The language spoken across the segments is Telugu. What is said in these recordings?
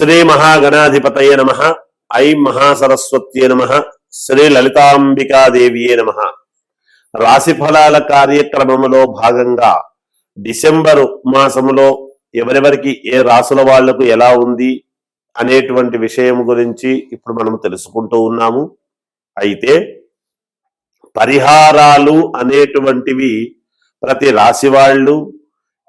శ్రీ మహాగణాధిపతయ నమ. ఐం మహాసరస్వత్యే నమ. శ్రీ లలితాంబికాదేవియే నమ. రాశి ఫలాల భాగంగా డిసెంబరు మాసములో ఎవరెవరికి ఏ రాసుల వాళ్ళకు ఎలా ఉంది అనేటువంటి విషయం గురించి ఇప్పుడు మనం తెలుసుకుంటూ ఉన్నాము. అయితే పరిహారాలు అనేటువంటివి ప్రతి రాశి వాళ్ళు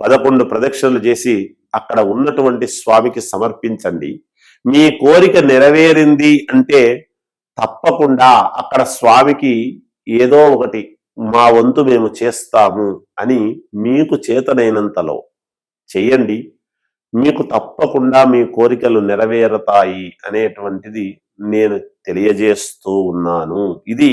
పదకొండు ప్రదక్షిణలు చేసి అక్కడ ఉన్నటువంటి స్వామికి సమర్పించండి. మీ కోరిక నెరవేరింది అంటే తప్పకుండా అక్కడ స్వామికి ఏదో ఒకటి మా వంతు మేము చేస్తాము అని మీకు చేతనైనంతలో చెయ్యండి మీకు తప్పకుండా మీ కోరికలు నెరవేరుతాయి అనేటువంటిది నేను తెలియజేస్తూ ఉన్నాను. ఇది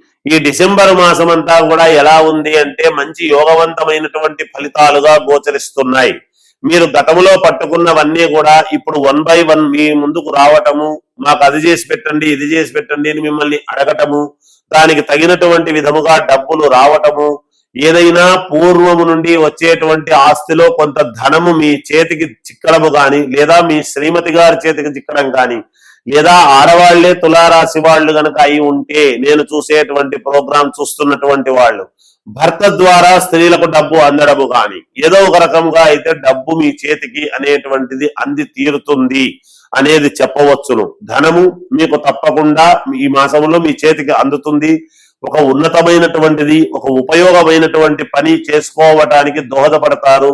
ఈ డిసెంబర్ మాసం అంతా కూడా ఎలా ఉంది అంటే మంచి యోగవంతమైనటువంటి ఫలితాలుగా గోచరిస్తున్నాయి. మీరు గతంలో పట్టుకున్నవన్నీ కూడా ఇప్పుడు వన్ బై వన్ మీ ముందుకు రావటము మాకు అది చేసి పెట్టండి ఇది చేసి పెట్టండి అని మిమ్మల్ని అడగటము దానికి తగినటువంటి విధముగా డబ్బులు రావటము ఏదైనా పూర్వము నుండి వచ్చేటువంటి ఆస్తిలో కొంత ధనము మీ చేతికి చిక్కడము గాని లేదా మీ శ్రీమతి గారి చేతికి చిక్కడం గాని లేదా ఆడవాళ్ళే తులారాశి వాళ్ళు గనక అయి ఉంటే నేను చూసేటువంటి ప్రోగ్రాం చూస్తున్నటువంటి వాళ్ళు భర్త ద్వారా స్త్రీలకు డబ్బు అందడము గాని ఏదో ఒక రకంగా అయితే డబ్బు మీ చేతికి అనేటువంటిది అంది తీరుతుంది అనేది చెప్పవచ్చును. ధనము మీకు తప్పకుండా ఈ మాసంలో మీ చేతికి అందుతుంది. ఒక ఉన్నతమైనటువంటిది ఒక ఉపయోగమైనటువంటి పని చేసుకోవటానికి దోహదపడతారు.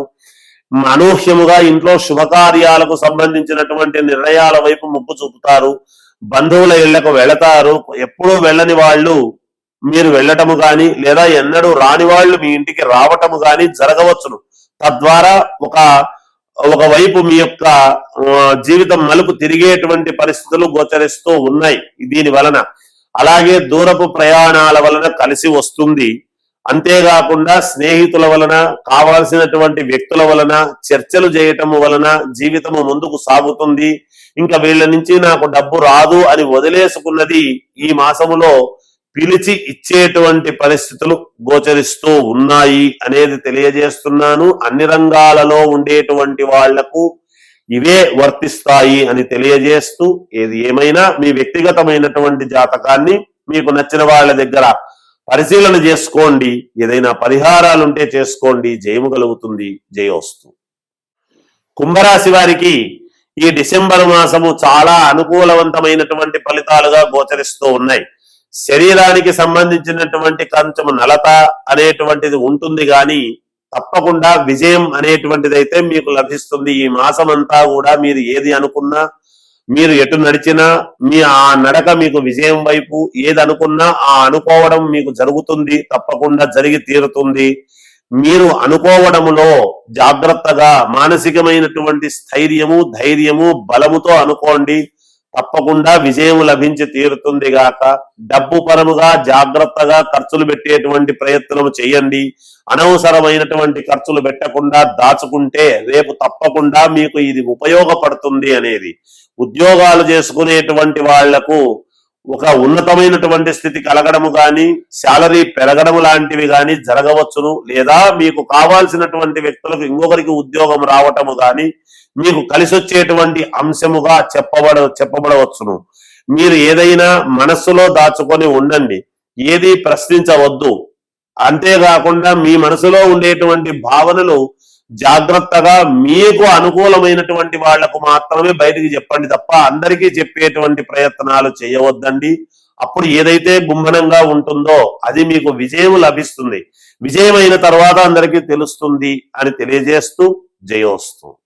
అనూహ్యముగా ఇంట్లో శుభకార్యాలకు సంబంధించినటువంటి నిర్ణయాల వైపు మొగ్గు చూపుతారు. బంధువుల ఇళ్ళకు వెళతారు. ఎప్పుడూ వెళ్ళని వాళ్ళు మీరు వెళ్ళటము గాని లేదా ఎన్నడూ రాని వాళ్ళు మీ ఇంటికి రావటము గాని జరగవచ్చును. తద్వారా ఒక ఒకవైపు మీ యొక్క జీవితం మలుపు తిరిగేటువంటి పరిస్థితులు గోచరిస్తూ ఉన్నాయి దీని వలన. అలాగే దూరపు ప్రయాణాల వలన కలిసి వస్తుంది. అంతేకాకుండా స్నేహితుల వలన కావాల్సినటువంటి వ్యక్తుల వలన చర్చలు చేయటము వలన జీవితము ముందుకు సాగుతుంది. ఇంకా వీళ్ళ నుంచి నాకు డబ్బు రాదు అని వదిలేసుకున్నది ఈ మాసములో పిలిచి ఇచ్చేటువంటి పరిస్థితులు గోచరిస్తూ ఉన్నాయి అనేది తెలియజేస్తున్నాను. అన్ని రంగాలలో ఉండేటువంటి వాళ్ళకు ఇవే వర్తిస్తాయి అని తెలియజేస్తూ ఏది ఏమైనా మీ వ్యక్తిగతమైనటువంటి జాతకాన్ని మీకు నచ్చిన వాళ్ళ దగ్గర పరిశీలన చేసుకోండి. ఏదైనా పరిహారాలుంటే చేసుకోండి. జయము కలుగుతుంది. జయోస్తు కుంభరాశి వారికి ఈ డిసెంబర్ మాసము చాలా అనుకూలవంతమైనటువంటి ఫలితాలుగా గోచరిస్తూ ఉన్నాయి. శరీరానికి సంబంధించినటువంటి కొంచెం నలత అనేటువంటిది ఉంటుంది కానీ తప్పకుండా విజయం అనేటువంటిది అయితే మీకు లభిస్తుంది. ఈ మాసం అంతా కూడా మీరు ఏది అనుకున్నా మీరు ఎటు నడిచినా మీ ఆ నడక మీకు విజయం వైపు ఏదనుకున్నా ఆ అనుకోవడం మీకు జరుగుతుంది తప్పకుండా జరిగి తీరుతుంది. మీరు అనుకోవడములో జాగ్రత్తగా మానసికమైనటువంటి స్థైర్యము ధైర్యము బలముతో అనుకోండి తప్పకుండా విజయం లభించి తీరుతుంది గాక. డబ్బు పరముగా జాగ్రత్తగా ఖర్చులు పెట్టేటువంటి ప్రయత్నం చేయండి. అనవసరమైనటువంటి ఖర్చులు పెట్టకుండా దాచుకుంటే రేపు తప్పకుండా మీకు ఇది ఉపయోగపడుతుంది అనేది. ఉద్యోగాలు చేసుకునేటువంటి వాళ్ళకు ఒక ఉన్నతమైనటువంటి స్థితి కలగడము కానీ శాలరీ పెరగడము లాంటివి కానీ జరగవచ్చును. లేదా మీకు కావాల్సినటువంటి వ్యక్తులకు ఇంకొకరికి ఉద్యోగం రావటము కానీ మీకు కలిసి వచ్చేటువంటి అంశముగా చెప్పబడ చెప్పబడవచ్చును. మీరు ఏదైనా మనస్సులో దాచుకొని ఉండండి. ఏది ప్రశ్నించవద్దు. అంతేకాకుండా మీ మనసులో ఉండేటువంటి భావనలు జాగ్రత్తగా మీకు అనుకూలమైనటువంటి వాళ్ళకు మాత్రమే బయటికి చెప్పండి తప్ప అందరికీ చెప్పేటువంటి ప్రయత్నాలు చేయవద్దండి. అప్పుడు ఏదైతే గుమ్మనంగా ఉంటుందో అది మీకు విజయం లభిస్తుంది. విజయమైన తర్వాత అందరికీ తెలుస్తుంది అని తెలియజేస్తూ జయోస్తు.